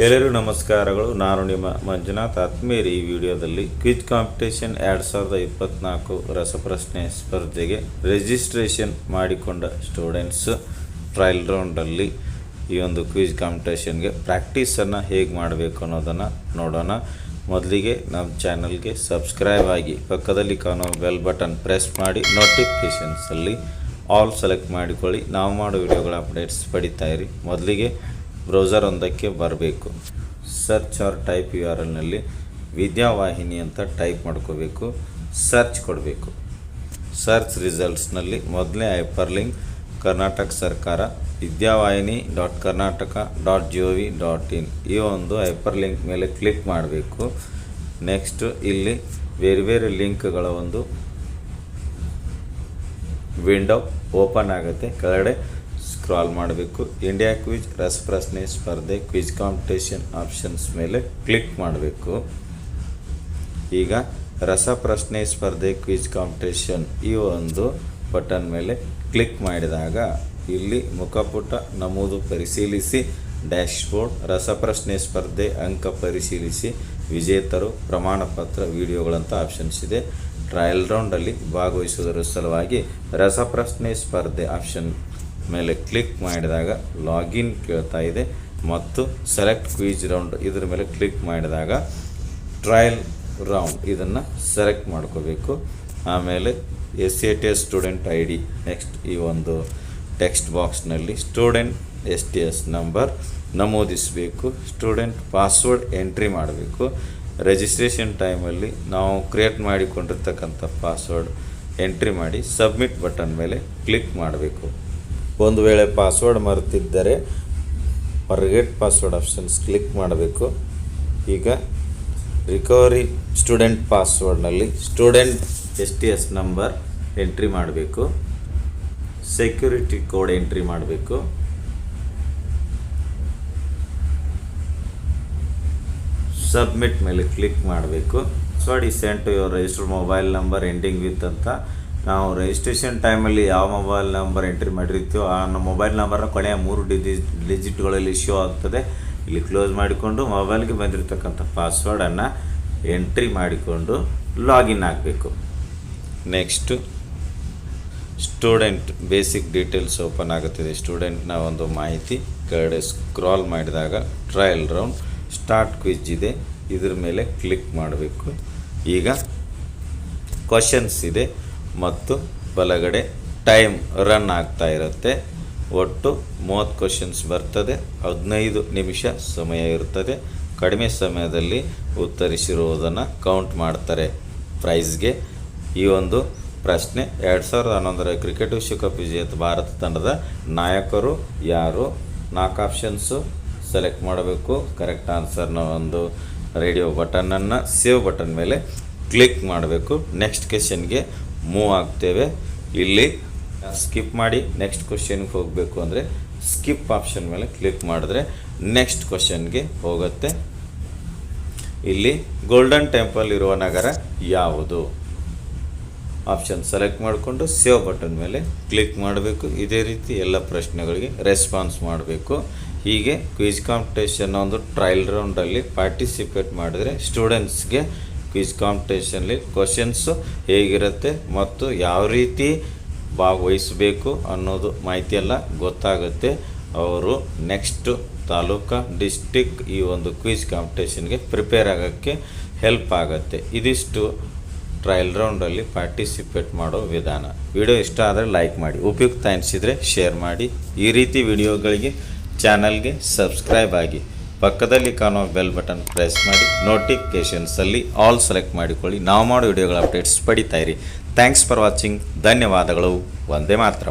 ಎಲ್ಲರಿಗೂ ನಮಸ್ಕಾರಗಳು. ನಾನು ನಿಮ್ಮ ಮಂಜುನಾಥ್. ಆತ್ಮೀಯರು, ಈ ವಿಡಿಯೋದಲ್ಲಿ ಕ್ವಿಜ್ ಕಾಂಪಿಟೇಷನ್ ಎರಡು ಸಾವಿರದ ಇಪ್ಪತ್ತ್ನಾಲ್ಕು ರಸಪ್ರಶ್ನೆ ಸ್ಪರ್ಧೆಗೆ ರಿಜಿಸ್ಟ್ರೇಷನ್ ಮಾಡಿಕೊಂಡ ಸ್ಟೂಡೆಂಟ್ಸ್ ಟ್ರಯಲ್ ರೌಂಡಲ್ಲಿ ಈ ಒಂದು ಕ್ವಿಜ್ ಕಾಂಪಿಟೇಷನ್ಗೆ ಪ್ರಾಕ್ಟೀಸನ್ನು ಹೇಗೆ ಮಾಡಬೇಕು ಅನ್ನೋದನ್ನು ನೋಡೋಣ. ಮೊದಲಿಗೆ ನಮ್ಮ ಚಾನಲ್ಗೆ ಸಬ್ಸ್ಕ್ರೈಬ್ ಆಗಿ ಪಕ್ಕದಲ್ಲಿ ಕಾಣೋ ಬೆಲ್ ಬಟನ್ ಪ್ರೆಸ್ ಮಾಡಿ ನೋಟಿಫಿಕೇಷನ್ಸಲ್ಲಿ ಆಲ್ ಸೆಲೆಕ್ಟ್ ಮಾಡಿಕೊಳ್ಳಿ. ನಾವು ಮಾಡೋ ವಿಡಿಯೋಗಳ ಅಪ್ಡೇಟ್ಸ್ ಪಡಿತಾ ಇರಿ. ಮೊದಲಿಗೆ ಬ್ರೌಸರ್ ಒಂದಕ್ಕೆ ಬರಬೇಕು. Search R type U R ಎಲ್ನಲ್ಲಿ Vidyavahini ಅಂತ ಟೈಪ್ ಮಾಡ್ಕೋಬೇಕು. ಸರ್ಚ್ ಕೊಡಬೇಕು. ಸರ್ಚ್ ರಿಸಲ್ಟ್ಸ್ನಲ್ಲಿ ಮೊದಲನೇ ಹೈಪರ್ ಲಿಂಕ್ ಕರ್ನಾಟಕ ಸರ್ಕಾರ, Vidyavahini dot Karnataka dot G O V dot in ಈ ಒಂದು ಹೈಪರ್ ಲಿಂಕ್ ಮೇಲೆ ಕ್ಲಿಕ್ ಮಾಡಬೇಕು. ನೆಕ್ಸ್ಟು ಇಲ್ಲಿ ಬೇರೆ ಬೇರೆ ಲಿಂಕ್ಗಳ ಒಂದು ವಿಂಡೋ ಓಪನ್ ಆಗುತ್ತೆ. ಕೆಳಗಡೆ ಸ್ಕ್ರಾಲ್ ಮಾಡಬೇಕು. ಇಂಡಿಯಾ ಕ್ವಿಜ್ ರಸಪ್ರಶ್ನೆ ಸ್ಪರ್ಧೆ ಕ್ವಿಜ್ ಕಾಂಪಿಟೇಷನ್ ಆಪ್ಷನ್ಸ್ ಮೇಲೆ ಕ್ಲಿಕ್ ಮಾಡಬೇಕು. ಈಗ ರಸಪ್ರಶ್ನೆ ಸ್ಪರ್ಧೆ ಕ್ವಿಜ್ ಕಾಂಪಿಟೇಷನ್ ಈ ಒಂದು ಬಟನ್ ಮೇಲೆ ಕ್ಲಿಕ್ ಮಾಡಿದಾಗ ಇಲ್ಲಿ ಮುಖಪುಟ ನಮೂದು ಪರಿಶೀಲಿಸಿ. ಡ್ಯಾಶ್ಬೋರ್ಡ್ ರಸಪ್ರಶ್ನೆ ಸ್ಪರ್ಧೆ ಅಂಕ ಪರಿಶೀಲಿಸಿ. ವಿಜೇತರು ಪ್ರಮಾಣ ಪತ್ರ ವಿಡಿಯೋಗಳಂತ ಆಪ್ಷನ್ಸ್ ಇದೆ ಟ್ರಯಲ್ ರೌಂಡಲ್ಲಿ ಭಾಗವಹಿಸುವುದರ ಸಲುವಾಗಿ ರಸಪ್ರಶ್ನೆ ಸ್ಪರ್ಧೆ ಆಪ್ಷನ್ ಮೇಲೆ ಕ್ಲಿಕ್ ಮಾಡಿದಾಗ ಲಾಗಿನ್ ಕೇಳ್ತಾ ಇದೆ. ಮತ್ತು ಸೆಲೆಕ್ಟ್ ಕ್ವೀಜ್ ರೌಂಡ್ ಇದರ ಮೇಲೆ ಕ್ಲಿಕ್ ಮಾಡಿದಾಗ ಟ್ರಯಲ್ ರೌಂಡ್ ಇದನ್ನು ಸೆಲೆಕ್ಟ್ ಮಾಡ್ಕೋಬೇಕು. ಆಮೇಲೆ S A T S student I D next ಈ ಒಂದು ಟೆಕ್ಸ್ಟ್ ಬಾಕ್ಸ್ನಲ್ಲಿ student S T S number ನಮೂದಿಸಬೇಕು. ಸ್ಟೂಡೆಂಟ್ ಪಾಸ್ವರ್ಡ್ ಎಂಟ್ರಿ ಮಾಡಬೇಕು. ರಿಜಿಸ್ಟ್ರೇಷನ್ ಟೈಮಲ್ಲಿ ನಾವು ಕ್ರಿಯೇಟ್ ಮಾಡಿಕೊಂಡಿರ್ತಕ್ಕಂಥ ಪಾಸ್ವರ್ಡ್ ಎಂಟ್ರಿ ಮಾಡಿ ಸಬ್ಮಿಟ್ ಬಟನ್ ಮೇಲೆ ಕ್ಲಿಕ್ ಮಾಡಬೇಕು. ಒಂದು ವೇಳೆ ಪಾಸ್ವರ್ಡ್ ಮರೆತಿದ್ದರೆ ಪರ್ಗೆಟ್ ಪಾಸ್ವರ್ಡ್ ಆಪ್ಷನ್ಸ್ ಕ್ಲಿಕ್ ಮಾಡಬೇಕು. ಈಗ recovery student ಪಾಸ್ವರ್ಡ್ನಲ್ಲಿ student S T S number entry ಮಾಡಬೇಕು. ಸೆಕ್ಯೂರಿಟಿ ಕೋಡ್ ಎಂಟ್ರಿ ಮಾಡಬೇಕು. ಸಬ್ಮಿಟ್ ಮೇಲೆ ಕ್ಲಿಕ್ ಮಾಡಬೇಕು. Sorry sent your registered mobile number ending with ಅಂತ ನಾವು ರಿಜಿಸ್ಟ್ರೇಷನ್ ಟೈಮಲ್ಲಿ ಯಾವ ಮೊಬೈಲ್ ನಂಬರ್ ಎಂಟ್ರಿ ಮಾಡಿರ್ತೀವೋ ಆ ನಮ್ಮ ಮೊಬೈಲ್ ನಂಬರ್ನ ಕೊನೆಯ ಮೂರು ಡಿಜಿ ಡಿಜಿಟ್ಗಳಲ್ಲಿ ಶೋ ಆಗ್ತದೆ. ಇಲ್ಲಿ ಕ್ಲೋಸ್ ಮಾಡಿಕೊಂಡು ಮೊಬೈಲ್ಗೆ ಬಂದಿರತಕ್ಕಂಥ ಪಾಸ್ವರ್ಡನ್ನು ಎಂಟ್ರಿ ಮಾಡಿಕೊಂಡು ಲಾಗಿನ್ ಆಗಬೇಕು. Next student basic details open ಆಗುತ್ತಿದೆ. ಸ್ಟೂಡೆಂಟ್ನ ಒಂದು ಮಾಹಿತಿ ಕಡೆ ಸ್ಕ್ರಾಲ್ ಮಾಡಿದಾಗ ಟ್ರಯಲ್ ರೌಂಡ್ ಸ್ಟಾರ್ಟ್ ಕ್ವಿಜ್ ಇದೆ. ಇದ್ರ ಮೇಲೆ ಕ್ಲಿಕ್ ಮಾಡಬೇಕು. ಈಗ ಕ್ವಶನ್ಸ್ ಇದೆ. ಮತ್ತು ಬಲಗಡೆ ಟೈಮ್ ರನ್ ಆಗ್ತಾ ಇರುತ್ತೆ. ಒಟ್ಟು ಮೂವತ್ತು ಕ್ವಶನ್ಸ್ ಬರ್ತದೆ. ಹದಿನೈದು ನಿಮಿಷ ಸಮಯ ಇರ್ತದೆ. ಕಡಿಮೆ ಸಮಯದಲ್ಲಿ ಉತ್ತರಿಸಿರುವುದನ್ನು ಕೌಂಟ್ ಮಾಡ್ತಾರೆ. ಪ್ರೈಸ್ಗೆ ಈ ಒಂದು ಪ್ರಶ್ನೆ, ಎರಡು ಸಾವಿರದ ಹನ್ನೊಂದರ ಕ್ರಿಕೆಟ್ ವಿಶ್ವಕಪ್ ವಿಜೇತ ಭಾರತ ತಂಡದ ನಾಯಕರು ಯಾರು? ನಾಲ್ಕು ಆಪ್ಷನ್ಸು ಸೆಲೆಕ್ಟ್ ಮಾಡಬೇಕು. ಕರೆಕ್ಟ್ ಆನ್ಸರ್ನ ಒಂದು ರೇಡಿಯೋ ಬಟನನ್ನು ಸೇವ್ ಬಟನ್ ಮೇಲೆ ಕ್ಲಿಕ್ ಮಾಡಬೇಕು. ನೆಕ್ಸ್ಟ್ ಕ್ವೆಶನ್ಗೆ ಮೂವ್ ಆಗ್ತೇವೆ. ಇಲ್ಲಿ ಸ್ಕಿಪ್ ಮಾಡಿ ನೆಕ್ಸ್ಟ್ ಕ್ವಶನ್ಗೆ ಹೋಗಬೇಕು ಅಂದರೆ ಸ್ಕಿಪ್ ಆಪ್ಷನ್ ಮೇಲೆ ಕ್ಲಿಕ್ ಮಾಡಿದ್ರೆ ನೆಕ್ಸ್ಟ್ ಕ್ವಶನ್ಗೆ ಹೋಗುತ್ತೆ. ಇಲ್ಲಿ ಗೋಲ್ಡನ್ ಟೆಂಪಲ್ ಇರುವ ನಗರ ಯಾವುದು? ಆಪ್ಷನ್ ಸೆಲೆಕ್ಟ್ ಮಾಡಿಕೊಂಡು ಸೇವ್ ಬಟನ್ ಮೇಲೆ ಕ್ಲಿಕ್ ಮಾಡಬೇಕು. ಇದೇ ರೀತಿ ಎಲ್ಲ ಪ್ರಶ್ನೆಗಳಿಗೆ ರೆಸ್ಪಾನ್ಸ್ ಮಾಡಬೇಕು. ಹೀಗೆ ಕ್ವಿಜ್ ಕಾಂಪಿಟೇಷನ್ ಒಂದು ಟ್ರಯಲ್ ರೌಂಡಲ್ಲಿ ಪಾರ್ಟಿಸಿಪೇಟ್ ಮಾಡಿದರೆ ಸ್ಟೂಡೆಂಟ್ಸ್ಗೆ ಕ್ವಿಜ್ ಕಾಂಪಿಟೇಷನಲ್ಲಿ ಕ್ವಶನ್ಸು ಹೇಗಿರುತ್ತೆ ಮತ್ತು ಯಾವ ರೀತಿ ಭಾಗವಹಿಸಬೇಕು ಅನ್ನೋದು ಮಾಹಿತಿಯೆಲ್ಲ ಗೊತ್ತಾಗುತ್ತೆ. ಅವರು ನೆಕ್ಸ್ಟು ತಾಲೂಕಾ ಡಿಸ್ಟಿಕ್ ಈ ಒಂದು ಕ್ವಿಜ್ ಕಾಂಪಿಟೇಷನ್ಗೆ ಪ್ರಿಪೇರ್ ಆಗೋಕ್ಕೆ ಹೆಲ್ಪ್ ಆಗುತ್ತೆ. ಇದಿಷ್ಟು ಟ್ರಯಲ್ ರೌಂಡಲ್ಲಿ ಪಾರ್ಟಿಸಿಪೇಟ್ ಮಾಡೋ ವಿಧಾನ. ವಿಡಿಯೋ ಇಷ್ಟ ಆದರೆ ಲೈಕ್ ಮಾಡಿ, ಉಪಯುಕ್ತ ಅನಿಸಿದರೆ ಶೇರ್ ಮಾಡಿ. ಈ ರೀತಿ ವಿಡಿಯೋಗಳಿಗೆ ಚಾನಲ್ಗೆ ಸಬ್ಸ್ಕ್ರೈಬ್ ಆಗಿ. ಪಕ್ಕದಲ್ಲಿ ಕಾಣೋ ಬೆಲ್ ಬಟನ್ ಪ್ರೆಸ್ ಮಾಡಿ ನೋಟಿಫಿಕೇಷನ್ಸಲ್ಲಿ ಆಲ್ ಸೆಲೆಕ್ಟ್ ಮಾಡಿಕೊಳ್ಳಿ. ನಾವು ಮಾಡೋ ವಿಡಿಯೋಗಳ ಅಪ್ಡೇಟ್ಸ್ ಪಡಿತಾ ಇರಿ. ಥ್ಯಾಂಕ್ಸ್ ಫಾರ್ ವಾಚಿಂಗ್ ಧನ್ಯವಾದಗಳು. ಒಂದೇ ಮಾತ್ರ.